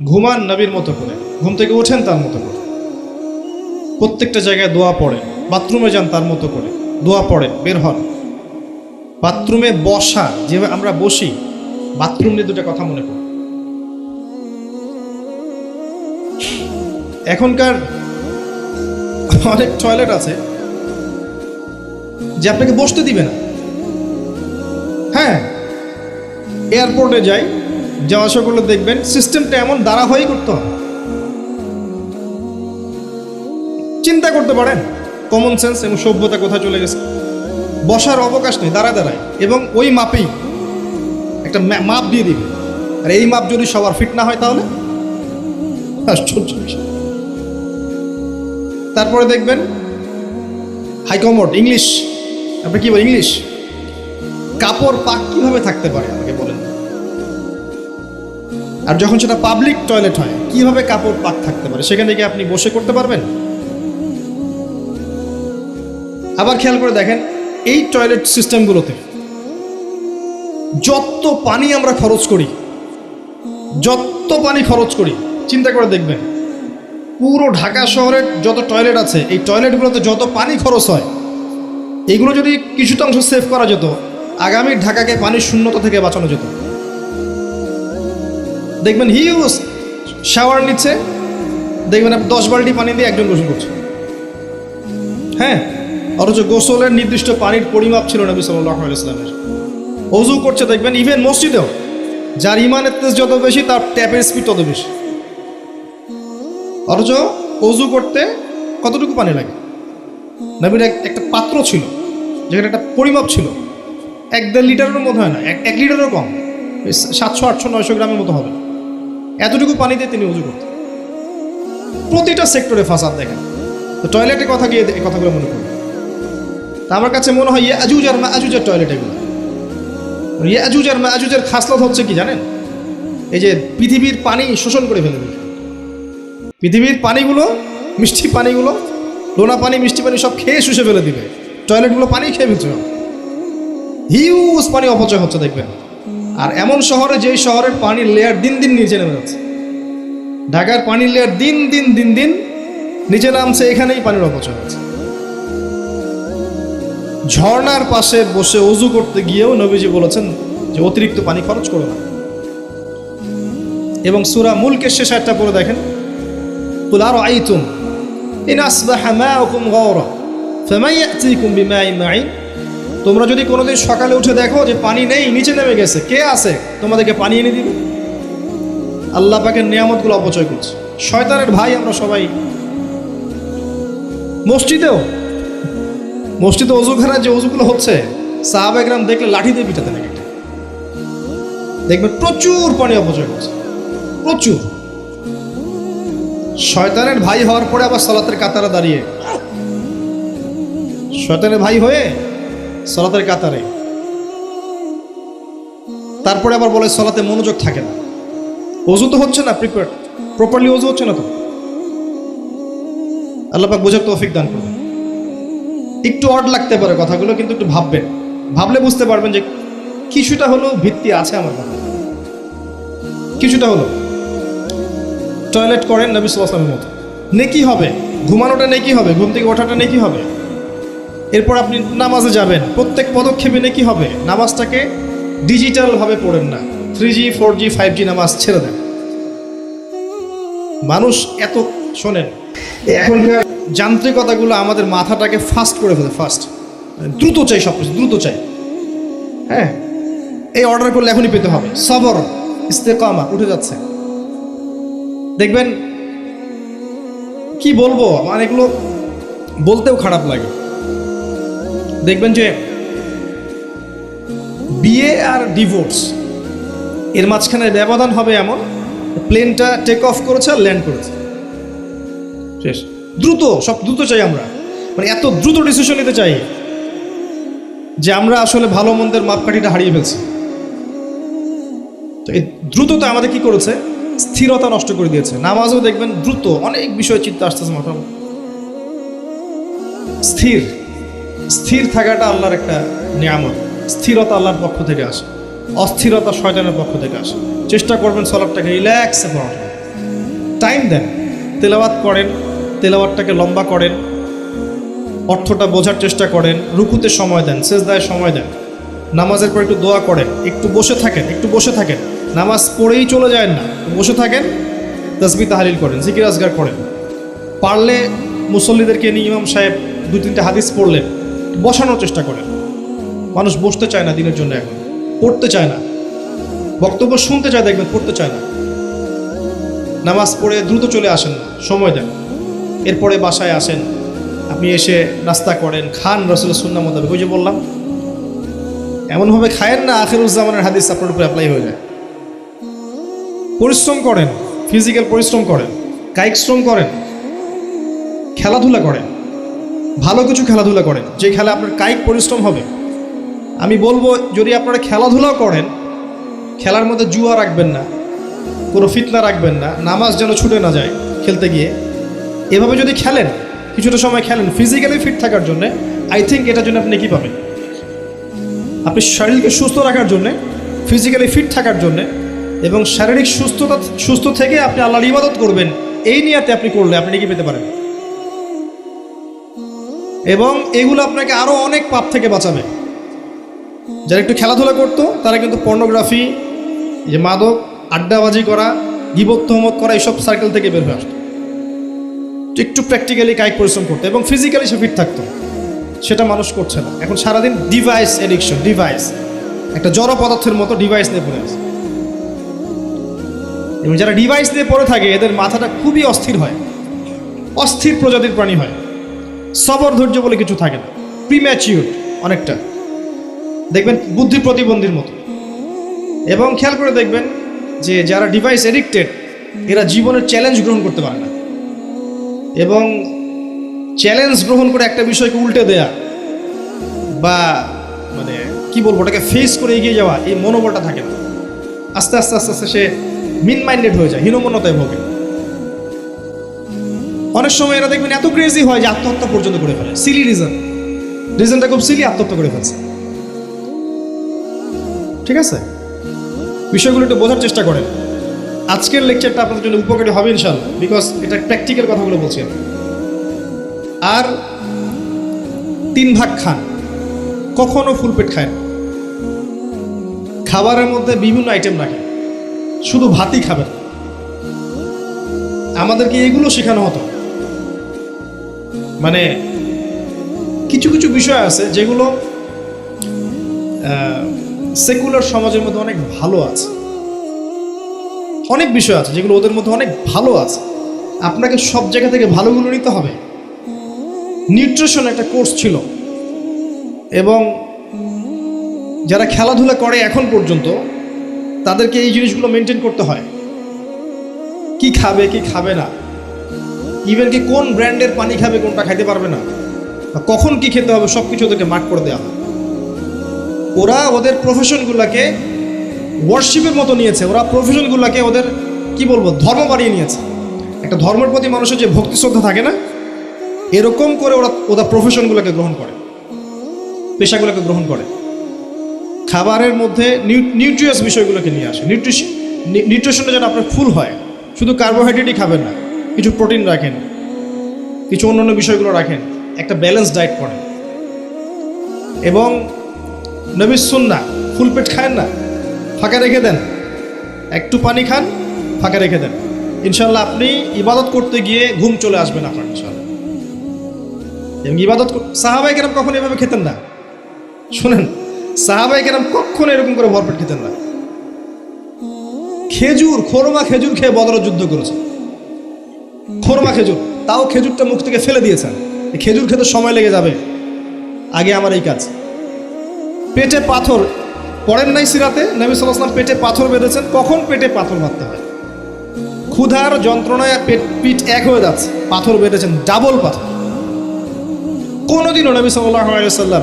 ঘুমান নবীর মতো করে, ঘুম থেকে ওঠেন তার মতো করে। প্রত্যেকটা জায়গায় দোয়া পড়েন, বাথরুমে যান তার মতো করে, দোয়া পড়েন, বের হন। বাথরুমে বসা, যেভাবে আমরা বসি, বাথরুম নিয়ে দুটো কথা মনে করি। এখনকার অনেক টয়লেট আছে, যে আপনাকে বসতে দিবে না। হ্যাঁ এয়ারপোর্টে যাই যাওয়া করলে দেখবেন সিস্টেমটা এমন দাঁড়া হয়েই করতে হবে। চিন্তা করতে পারেন কমন সেন্স এবং সভ্যতা কোথায় চলে গেছে। বসার অবকাশ নেই, দাঁড়ায় দাঁড়ায়। এবং ওই মাপেই একটা মাপ দিয়ে দিবে। আর এই মাপ যদি সবার ফিট না হয় তাহলে? আশ্চর্য। তারপরে দেখবেন, হাইকমোড, ইংলিশ। আপনি কি বলেন, ইংলিশ? কাপড় পাক কীভাবে থাকতে পারে? আমাকে বলেন। আর যখন সেটা পাবলিক টয়লেট হয়, কীভাবে কাপড় পাক থাকতে পারে? সেখানে কি আপনি বসে করতে পারবেন? আবার খেয়াল করে দেখেন, এই টয়লেট সিস্টেমগুলোতে যত পানি আমরা খরচ করি, যত পানি খরচ করি, চিন্তা করে দেখবেন, পুরো ঢাকা শহরের যত টয়লেট আছে, এই টয়লেটগুলোতে যত পানি খরচ হয়, এগুলো যদি কিছুটা অংশ সেভ করা যেত, আগামী ঢাকাকে পানির শূন্যতা থেকে বাঁচানো যেত। দেখবেন হিউজ শাওয়ার নিচ্ছে, দেখবেন আপনি দশ বালতি পানি দিয়ে একজন গোসল করছে হ্যাঁ অথচ গোসলের নির্দিষ্ট পানির পরিমাপ ছিল নবী সাল্লাহ ইসলামের অজু করছে দেখবেন ইভেন মসজিদেও, যার ইমানের তেজ যত বেশি, তার ট্যাপের স্পিড তত বেশি। অথচ অজু করতে কতটুকু পানি লাগে? নবীর এক- একটা পাত্র ছিল, যেখানে একটা পরিমাপ ছিল। এক দেড় লিটারের মতো হয় না, এক এক লিটারও কম। সাতশো, আটশো, নয়শো গ্রামের মতো হবে। এতটুকু পানি দিয়ে তিনি উজু করতেন। প্রতিটা সেক্টরে ফাসাদ দেখেন। তো টয়লেটের কথা গিয়ে এই কথাগুলো মনে করুন তা আমার কাছে মনে হয় ইয়ে আজুজ আর মা আজুজের টয়লেট এগুলো। ইয়ে আজুজ আর মা আজুজের খাসলত হচ্ছে কি জানেন? এই যে পৃথিবীর পানি শোষণ করে ফেলে দেবে পৃথিবীর পানিগুলো, মিষ্টি পানিগুলো, লোনা পানি, মিষ্টি পানি সব খেয়ে শুষে ফেলে দিবে। টয়লেটগুলো পানি খেয়ে ফেলছে। হিউজ পানি অপচয় হচ্ছে, দেখবেন। আর এমন শহরে যেই শহরের পানির লেয়ার দিন দিন নিচে নেমে যাচ্ছে। ঢাকার পানির লেয়ার দিন দিন দিন দিন নিচে নামছে, এখানেই পানির অপচয় হচ্ছে। ঝর্নার পাশে বসে অজু করতে গিয়েও নবীজি বলেছেন যে, অতিরিক্ত পানি খরচ করো না। এবং সুরা মুলকের শেষ একটা পরে দেখেন। কুলার আইতুম ইন আসবাহা মাউকুম গাওরা, ফামাই ইয়াতিকুম বিমাইন মাইন তোমরা যদি কোনোদিন সকালে উঠে দেখো যে পানি নেই, নিচে নেমে গেছে, কে আছে? তোমাদেরকে পানি এনে দিবে। আল্লাহ পাকের নিয়ামতগুলো অপচয় করছে। শয়তানের ভাই আমরা সবাই। মসজিদেও, মসজিদে অজুখানার যে অজুগুলো হচ্ছে সাহাবেগ্রাম দেখলে লাঠি দিয়ে পিটাতে নাকি দেখবেন প্রচুর পানি অপচয় করছে। প্রচুর। শয়তানের ভাই হওয়ার পরে আবার সলাতের কাতারে দাঁড়িয়ে। শয়তানের ভাই হয়ে সলাতের কাতারে। তারপরে আবার বলে সলাতে মনোযোগ থাকে না। অজু তো হচ্ছে না প্রিপেয়ার প্রপারলি অজু হচ্ছে না তো। আল্লাহ পাক বোঝার তৌফিক দান করবেন একটু অড লাগতে পারে কথাগুলো, কিন্তু একটু ভাববেন। ভাবলে বুঝতে পারবেন যে কিছুটা হলেও ভিত্তি আছে আমার কথা কিছুটা হলো টয়লেট করেন নবী সাল্লামের মতো। নেকি হবে, ঘুমানোটা নেকি হবে, ঘুম থেকে ওঠাটা নেকি হবে? এরপর আপনি নামাজে যাবেন। প্রত্যেক পদক্ষেপে নেকি হবে। নামাজটাকে ডিজিটালভাবে পড়েন না। Three G four G five G নামাজ ছেড়ে দেন। মানুষ এত শোনেন এখনকার যান্ত্রিকতাগুলো আমাদের মাথাটাকে ফাস্ট করে ফেলে ফাস্ট দ্রুত চাই সব কিছু দ্রুত চাই। হ্যাঁ? এই অর্ডার করলে এখনই পেতে হবে। সবর, ইস্তেকামা উঠে যাচ্ছে। দেখবেন, কি বলব? মানে এগুলো বলতেও খারাপ লাগে। দেখবেন যে বিয়ে আর ডিভোর্স এর মাঝখানে ব্যবধান হবে এমন প্লেনটা টেক অফ করেছে আর ল্যান্ড করেছে। শেষ। দ্রুত, সব দ্রুত চাই আমরা। মানে এত দ্রুত ডিসিশন নিতে চাই যে আমরা আসলে ভালো মন্দের মাপকাঠিটা হারিয়ে ফেলছি। তো এই দ্রুততা আমাদের কি করেছে? স্থিরতা নষ্ট করে দিয়েছে। নামাজও দেখবেন দ্রুত, অনেক বিষয় চিন্তা আসতেছে মাথা স্থির। স্থির থাকাটা আল্লাহর একটা নিয়ামত। স্থিরতা আল্লাহর পক্ষ থেকে আসে। অস্থিরতা শয়তানের পক্ষ থেকে আসে। চেষ্টা করবেন সলাপটাকে রিল্যাক্সে পড়াটা টাইম দেন। তেলাওয়াত করেন, তেলাওয়াতটাকে লম্বা করেন, অর্থটা বোঝার চেষ্টা করেন, রুকুতে সময় দেন শেষ সেজদায় সময় দেন। নামাজের পর একটু দোয়া করেন, একটু বসে থাকেন, একটু বসে থাকেন। নামাজ পড়েই চলে যায় না বসে থাকেন তসবি তাহালিল করেন, জিকির আজগার করেন। পারলে মুসল্লিদেরকে নিয়ে ইমাম সাহেব দু তিনটে হাদিস পড়লেন। বসানোর চেষ্টা করেন। মানুষ বসতে চায় না দিনের জন্য এখন। পড়তে চায় না। বক্তব্য শুনতে চায়, দেখবেন পড়তে চায় না। নামাজ পড়ে দ্রুত চলে আসেন না। সময় দেন। এরপরে বাসায় আসেন। আপনি এসে নাস্তা করেন, খান রসুল সুন্না মোতাবেক। ওই যে বললাম, এমনভাবে খায়েন না আখেরুজ্জামানের হাদিস আপনার উপরে অ্যাপ্লাই হয়ে যায়। পরিশ্রম করেন ফিজিক্যাল পরিশ্রম করেন, কায়িক শ্রম করেন, খেলাধুলা করেন। ভালো কিছু খেলাধুলা করেন, যে খেলা আপনার কায়িক পরিশ্রম হবে। আমি বলব, যদি আপনারা খেলাধুলাও করেন, খেলার মধ্যে জুয়া রাখবেন না, কোনো ফিতনা রাখবেন না, নামাজ যেন ছুটে না যায় খেলতে গিয়ে। এভাবে যদি খেলেন, কিছুটা সময় খেলেন ফিজিক্যালি ফিট থাকার জন্য আই থিঙ্ক এটার জন্য আপনি কী পাবেন? আপনি শরীরকে সুস্থ রাখার জন্যে ফিজিক্যালি ফিট থাকার জন্যে এবং শারীরিক সুস্থতা, সুস্থ থেকে আপনি আল্লাহর ইবাদত করবেন, এই নিয়াতে আপনি করলে আপনি কি পেতে পারেন? এবং এগুলো আপনাকে আরও অনেক পাপ থেকে বাঁচাবে। যারা একটু খেলাধুলা করতো, তারা কিন্তু পর্নোগ্রাফি যে মাদক, আড্ডাবাজি করা, গিবত তহমত করা, এইসব সার্কেল থেকে বের হয়ে আসতো। একটু প্র্যাকটিক্যালি কায়িক পরিশ্রম করতো এবং ফিজিক্যালি সে ফিট থাকতো। সেটা মানুষ করছে না। এখন সারাদিন ডিভাইস এডিকশন ডিভাইস একটা জড় পদার্থের মতো ডিভাইস নিয়ে পড়ে আছে। এবং যারা ডিভাইস নিয়ে পড়ে থাকে, এদের মাথাটা খুবই অস্থির হয়। অস্থির প্রজাতির প্রাণী হয়। সবর ধৈর্য বলে কিছু থাকে না। প্রিম্যাচিউর অনেকটা। দেখবেন বুদ্ধি প্রতিবন্ধীর মতো। এবং খেয়াল করে দেখবেন যে যারা ডিভাইস এডিক্টেড এরা জীবনের চ্যালেঞ্জ গ্রহণ করতে পারে না। এবং চ্যালেঞ্জ গ্রহণ করে একটা বিষয়কে উল্টে দেয়া বা মানে কি বলব, ওটাকে ফেস করে এগিয়ে যাওয়া, এই মনোবলটা থাকে না। আস্তে আস্তে আস্তে আস্তে সে মিন মাইন্ডেড হয়ে যায়, হীনমন্যতায় ভোগে। অনেক সময় এরা দেখবেন এত ক্রেজি হয় যে আত্মহত্যা পর্যন্ত করে ফেলে। সিলি রিজন রিজনটা খুব সিলি আত্মহত্যা করে ফেলছে। ঠিক আছে? বিষয়গুলো একটু বোঝার চেষ্টা করেন। আজকের লেকচারটা আপনাদের জন্য উপকারী হবে ইনশাল্লাহ বিকজ এটা প্র্যাকটিক্যাল কথাগুলো বলছি আর তিন ভাগ খান। কখনো ফুল পেট খায় খাবারের মধ্যে বিভিন্ন আইটেম রাখেন শুধু ভাতই খাবেন আমাদেরকে এগুলো শেখানো হতো। মানে কিছু কিছু বিষয় আছে যেগুলো সেকুলার সমাজের মধ্যে অনেক ভালো আছে। অনেক বিষয় আছে যেগুলো ওদের মধ্যে অনেক ভালো আছে। আপনাকে সব জায়গা থেকে ভালোগুলো নিতে হবে। নিউট্রিশন একটা কোর্স ছিল। এবং যারা খেলাধুলা করে এখন পর্যন্ত, তাদেরকে এই জিনিসগুলো মেনটেন করতে হয়। কি খাবে কি খাবে না। ইভেন কি কোন ব্র্যান্ডের পানি খাবে কোনটা খাইতে পারবে না? কখন কি খেতে হবে সব কিছু ওদেরকে মার্ক করে দেওয়া হয়। ওরা ওদের প্রফেশনগুলোকে ওয়ার্শিপের মতো নিয়েছে। ওরা প্রফেশনগুলোকে ওদের, কি বলব, ধর্ম বাড়িয়ে নিয়েছে। একটা ধর্মের প্রতি মানুষের যে ভক্তি শ্রদ্ধা থাকে না, এরকম করে ওরা ওরা প্রফেশনগুলোকে গ্রহণ করে। পেশাগুলোকে গ্রহণ করে। খাবারের মধ্যে নিউট্রিয়াস বিষয়গুলোকে নিয়ে আসে। নিউট্রিশন নিউট্রিশনটা যেন আপনার ফুল হয়, শুধু কার্বোহাইড্রেটই খাবেন না। কিছু প্রোটিন রাখেন, কিছু অন্যান্য বিষয়গুলো রাখেন, একটা ব্যালেন্স ডায়েট করেন। এবং নবীর সুন্না ফুল পেট খায়েন না, ফাঁকা রেখে দেন। একটু পানি খান, ফাঁকা রেখে দেন। ইনশাল্লাহ আপনি ইবাদত করতে গিয়ে ঘুম চলে আসবেন আপনার ইনশাল্লাহ এবং ইবাদত সাহাবাই কেরাম কখন এভাবে খেতেন না। শুনেন সাহাবাই কেরাম কখন এরকম করে ভরপেট খেতেন না। খেজুর, খোরমা খেজুর খেয়ে বদর যুদ্ধ করেছে। খোরমা খেজুর। তাও খেজুরটা মুখ থেকে ফেলে দিয়েছেন। খেজুর খেতে সময় লেগে যাবে। আগে আমার এই কাজ। পেটে পাথর পড়েন নাই সিরাতে? নবী সাল্লাম পেটে পাথর বেঁধেছেন। কখন পেটে পাথর মারতে হয়? ক্ষুধার যন্ত্রণায় পেট পিঠ এক হয়ে যাচ্ছে। পাথর বেঁধেছেন, ডাবল পাথর। কোনোদিনও নবী সাল্লাম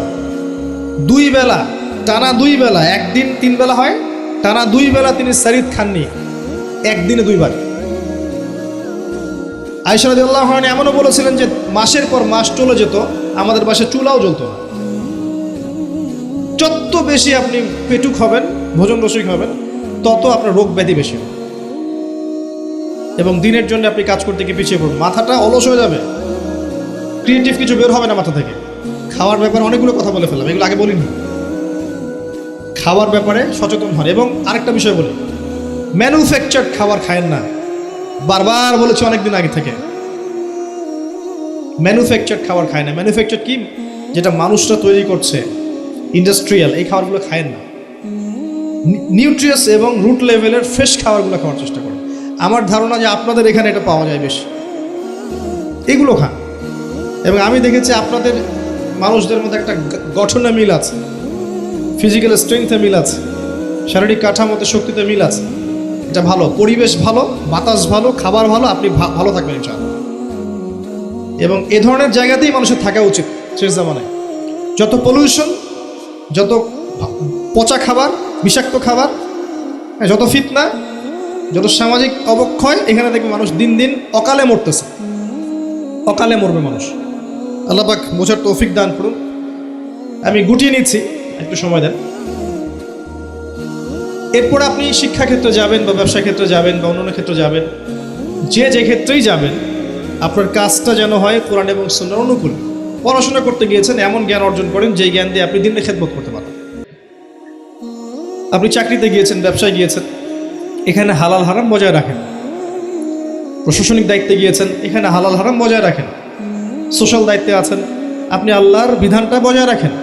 দুই বেলা, টানা দুই বেলা, একদিন তিন বেলা হয়, টানা দুই বেলা তিনি সারিদ খাননি। একদিনে দুইবার। আয়সারদি আল্লাহ এমনও বলেছিলেন যে মাসের পর মাস চলে যেত, আমাদের বাসায় চুলাও জ্বলত। না যত বেশি আপনি পেটুক হবেন, ভোজন রসিক হবেন, তত আপনার রোগ ব্যাধি বেশি হবে। এবং দিনের জন্য আপনি কাজ করতে গিয়ে পিছিয়ে পড়বেন মাথাটা অলস হয়ে যাবে। ক্রিয়েটিভ কিছু বের হবে না মাথা থেকে। খাওয়ার ব্যাপারে অনেকগুলো কথা বলে ফেললাম, এগুলো আগে বলিনি। খাওয়ার ব্যাপারে সচেতন হন। এবং আরেকটা বিষয় বলি ম্যানুফ্যাকচার্ড খাবার খায়েন না। বারবার বলেছি অনেকদিন আগে থেকে। ম্যানুফ্যাকচার খাবার খায় না। ম্যানুফ্যাকচার কি? যেটা মানুষরা তৈরি করছে। ইন্ডাস্ট্রিয়াল এই খাবারগুলো খায়েন না। নিউট্রিয়াস এবং রুট লেভেলের ফ্রেশ খাবারগুলো খাওয়ার চেষ্টা করেন। আমার ধারণা যে আপনাদের এখানে এটা পাওয়া যায় বেশি। এগুলো খান। এবং আমি দেখেছি আপনাদের মানুষদের মধ্যে একটা গঠনে মিল আছে। ফিজিক্যাল স্ট্রেংথে মিল আছে। শারীরিক কাঠামোতে শক্তিতে মিল আছে। এটা ভালো পরিবেশ ভালো বাতাস ভালো খাবার ভালো আপনি ভালো থাকবেন ইনশাআল্লাহ। এবং এ ধরনের জায়গাতেই মানুষের থাকা উচিত শেষ জামানায়। যত পলিউশন যত পচা খাবার বিষাক্ত খাবার হ্যাঁ, যত ফিতনা যত সামাজিক অবক্ষয় এখানে দেখবে মানুষ দিন দিন অকালে মরতেছে। অকালে মরবে মানুষ। আল্লাহ পাক বোঝার তৌফিক দান করুন। আমি গুটিয়ে নিচ্ছি একটু সময় দেন। এরপর আপনি শিক্ষাক্ষেত্রে যাবেন বা ব্যবসা ক্ষেত্রে যাবেন বা অন্যান্য ক্ষেত্রে যাবেন, যে যে ক্ষেত্রেই যাবেন, আপনার কাজটা যেন হয় কোরআন এবং সুন্নার অনুকূল। পড়াশোনা করতে গিয়েছেন, এমন জ্ঞান অর্জন করেন যেই জ্ঞান দিয়ে আপনি দিনে খেদমত করতে পারেন। আপনি চাকরিতে গিয়েছেন, ব্যবসায় গিয়েছেন, এখানে হালাল হারাম বজায় রাখেন। প্রশাসনিক দায়িত্বে গিয়েছেন, এখানে হালাল হারাম বজায় রাখেন। সোশ্যাল দায়িত্বে আছেন, আপনি আল্লাহর বিধানটা বজায় রাখেন।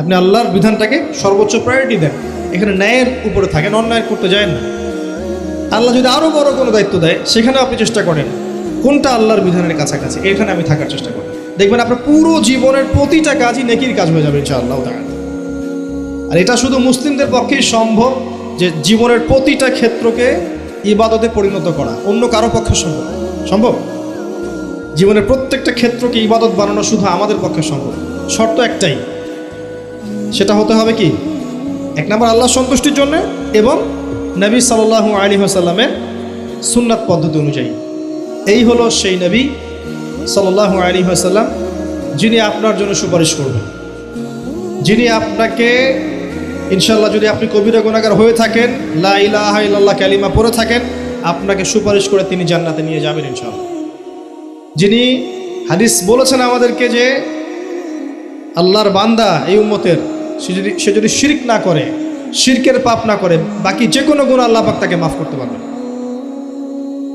আপনি আল্লাহর বিধানটাকে সর্বোচ্চ প্রায়োরিটি দেন। এখানে ন্যায়ের উপরে থাকেন, অন্যায় করতে যায় না। আল্লাহ যদি আরও বড় কোনো দায়িত্ব দেয়, সেখানে আপনি চেষ্টা করেন, কোনটা আল্লাহর বিধানের কাছাকাছি, এখানে আমি থাকার চেষ্টা করি। দেখবেন আপনার পুরো জীবনের প্রতিটা কাজই নেকির কাজ হয়ে যাবে, ইনশাআল্লাহ তাআলা। আর এটা শুধু মুসলিমদের পক্ষেই সম্ভব যে জীবনের প্রতিটা ক্ষেত্রকে ইবাদতে পরিণত করা, অন্য কারও পক্ষে সম্ভব সম্ভব? জীবনের প্রত্যেকটা ক্ষেত্রকে ইবাদত বানানো শুধু আমাদের পক্ষে সম্ভব শর্ত একটাই সেটা হতে হবে কি? এক নম্বর আল্লাহ সন্তুষ্টির জন্য এবং নবী সাল্লাহ আলী আসাল্লামের সুন্নাত পদ্ধতি অনুযায়ী। এই হলো সেই নবী সাল্লাহ আলী আসাল্লাম যিনি আপনার জন্য সুপারিশ করবেন। যিনি আপনাকে ইনশাল্লাহ যদি আপনি কবিরা গুণাগার হয়ে থাকেন, লা ইলাহা ইল্লাল্লাহ কালিমা পড়ে থাকেন, আপনাকে সুপারিশ করে তিনি জান্নাতে নিয়ে যাবেন ইনশাল্লাহ যিনি হাদিস বলেছেন আমাদেরকে যে, আল্লাহর বান্দা এই উম্মতের সে যদি সে যদি শিরক না করে, শিরকের পাপ না করে, বাকি যে কোনো গুণ আল্লাহ পাক তাকে মাফ করতে পারবে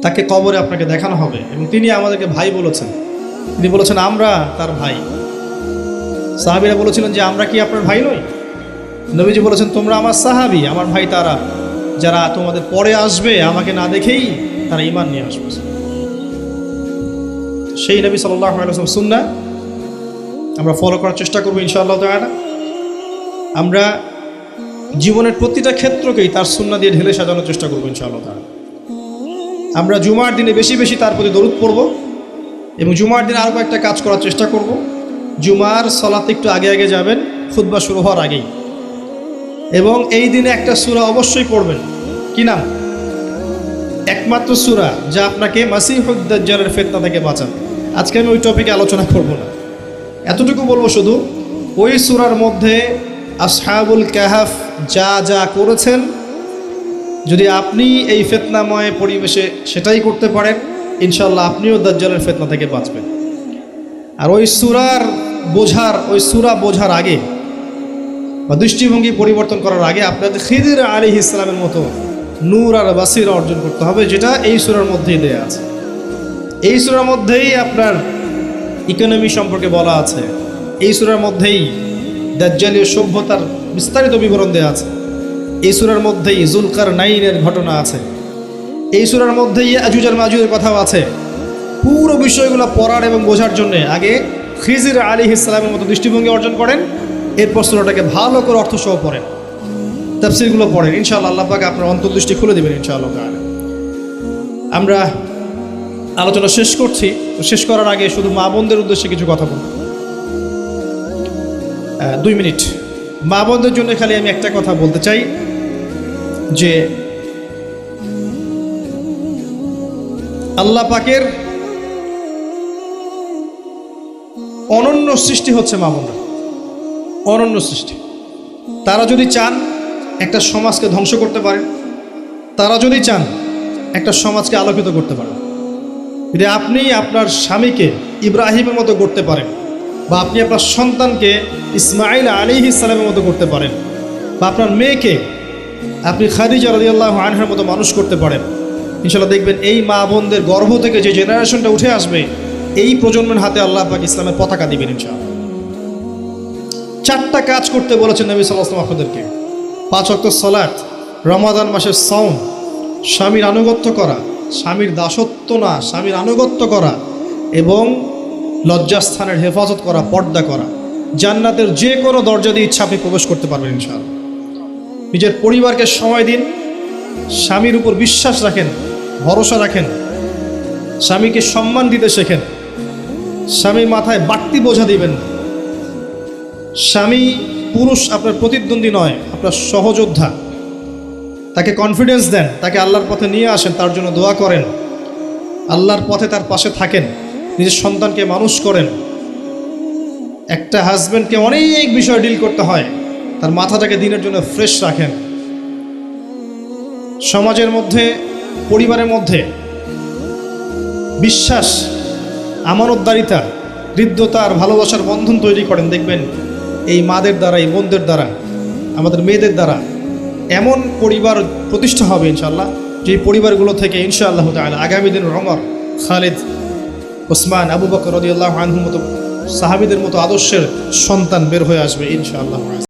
তাকে কবরে আপনাকে দেখানো হবে এবং তিনি আমাদেরকে ভাই বলেছেন। তিনি বলেছেন, আমরা তার ভাই। সাহাবিরা বলেছিলেন যে, আমরা কি আপনার ভাই নই? নবীজি বলেছেন, তোমরা আমার সাহাবি, আমার ভাই তারা। যারা তোমাদের পরে আসবে, আমাকে না দেখেই তারা ইমান নিয়ে আসবে। সেই নবী সাল্লাহ সুন্না আমরা ফলো করার চেষ্টা করব ইনশাআল্লাহ তাআলা। আমরা জীবনের প্রতিটা ক্ষেত্রকেই তার সুন্না দিয়ে ঢেলে সাজানোর চেষ্টা করব, ইনশাআল্লাহ তাআলা। আমরা জুমার দিনে বেশি বেশি তার প্রতি দরুদ পড়ব এবং জুমার দিনে আরও কয়েকটা কাজ করার চেষ্টা করব। জুমার সলাতে একটু আগে আগে যাবেন, খুতবা শুরু হওয়ার আগেই। এবং এই দিনে একটা সূরা অবশ্যই পড়বেন। কি নাম? একমাত্র সূরা যা আপনাকে মাসিহুদ্দাজ্জালের ফেতনা থেকে বাঁচাবে। আজকে আমি ওই টপিকে আলোচনা করব না। এতটুকু বলব শুধু, ওই সূরার মধ্যে আসহাবুল কাহাফ যা যা করেছেন, যদি আপনি এই ফেতনাময় পরিবেশে সেটাই করতে পারেন ইনশাল্লাহ আপনিও দাজ্জালের ফেতনা থেকে বাঁচবেন। আর ওই সুরার বোঝার, ওই সুরা বোঝার আগে বা দৃষ্টিভঙ্গি পরিবর্তন করার আগে আপনাদের খিদির আলী ইসলামের মতো নূর আর বাসির অর্জন করতে হবে, যেটা এই সুরার মধ্যেই দেয়া আছে। এই সুরার মধ্যেই আপনার ইকোনমি সম্পর্কে বলা আছে। এই সুরার মধ্যেই দাজ্জালীয় সভ্যতার বিস্তারিত বিবরণ দেওয়া আছে। এই সুরার মধ্যেই জুলকার নাইনের ঘটনা আছে। এই সুরার মধ্যেই আজুজার মাজুদের কথাও আছে। পুরো বিষয়গুলো পড়ার এবং বোঝার জন্য আগে খিজির আলী ইসলামের মতো দৃষ্টিভঙ্গি অর্জন করেন, এরপর সুরাটাকে ভালো করে অর্থ সহ পড়েন। তাফসিরগুলো পড়েন, ইনশাআল্লাহ আল্লাহ পাক আপনার অন্তর্দৃষ্টি খুলে দেবেন ইনশাআল্লাহ। আমরা আলোচনা শেষ করছি শেষ করার আগে শুধু মা বোনদের উদ্দেশ্যে কিছু কথা বলব। দুই মিনিট। মা বোনদের জন্য খালি আমি একটা কথা বলতে চাই, যে আল্লাহ পাকের অনন্য সৃষ্টি হচ্ছে মা বোনরা। অনন্য সৃষ্টি। তারা যদি চান একটা সমাজকে ধ্বংস করতে পারেন তারা যদি চান একটা সমাজকে আলোকিত করতে পারেন যদি আপনি আপনার স্বামীকে ইব্রাহিমের মতো করতে পারেন বা আপনি আপনার সন্তানকে ইসমাইল আলী ইসলামের মতো করতে পারেন বা আপনার মেয়েকে আপনি খাদিজা রাদিয়াল্লাহ আনহার মতো মানুষ করতে পারেন। ইনশাল্লাহ দেখবেন এই মা বোনদের গর্ভ থেকে যে জেনারেশনটা উঠে আসবে, এই প্রজন্মের হাতে আল্লাহ পাক ইসলামের পতাকা দিবেন ইনশাআল্লাহ। চারটা কাজ করতে বলেছেন নবী সাল্লাহ আপনাদেরকে। পাঁচ অক্ট সলাৎ রমাদান মাসের সৌম স্বামীর আনুগত্য করা, স্বামীর দাসত্ব না, স্বামীর আনুগত্য করা এবং লজ্জাস্থানের হেফাজত করা, পর্দা করা, জান্নাতের যে কোনো দরজা দিয়ে ইচ্ছা আপনি প্রবেশ করতে পারবেন ইনশাআল্লাহ। নিজের পরিবারকে সময় দিন, স্বামীর উপর বিশ্বাস রাখেন, ভরসা রাখেন, স্বামীকে সম্মান দিতে শেখেন, স্বামীর মাথায় বাড়তি বোঝা দিবেন। স্বামী পুরুষ আপনার প্রতিদ্বন্দ্বী নয়, আপনার সহযোদ্ধা। তাকে কনফিডেন্স দেন, তাকে আল্লাহর পথে নিয়ে আসেন, তার জন্য দোয়া করেন। আল্লাহর পথে তার পাশে থাকেন। নিজের সন্তানকে মানুষ করেন। একটা হাজব্যান্ডকে অনেক বিষয় ডিল করতে হয়। তার মাথাটাকে দিনের জন্য ফ্রেশ রাখেন। সমাজের মধ্যে, পরিবারের মধ্যে বিশ্বাস, আমানতদারিতা, হৃদ্যতা আর ভালোবাসার বন্ধন তৈরি করেন। দেখবেন, এই মাদের দ্বারা, এই বোনদের দ্বারা, আমাদের মেয়েদের দ্বারা এমন পরিবার প্রতিষ্ঠা হবে ইনশাল্লাহ যে পরিবারগুলো থেকে ইনশাআল্লাহ আগামী দিন রমর খালিদ ওসমান আবু বকর রদিয়াল্লাহ আনহুর মতো সাহাবিদের মতো আদর্শের সন্তান বের হয়ে আসবে ইনশাআল্লাহ।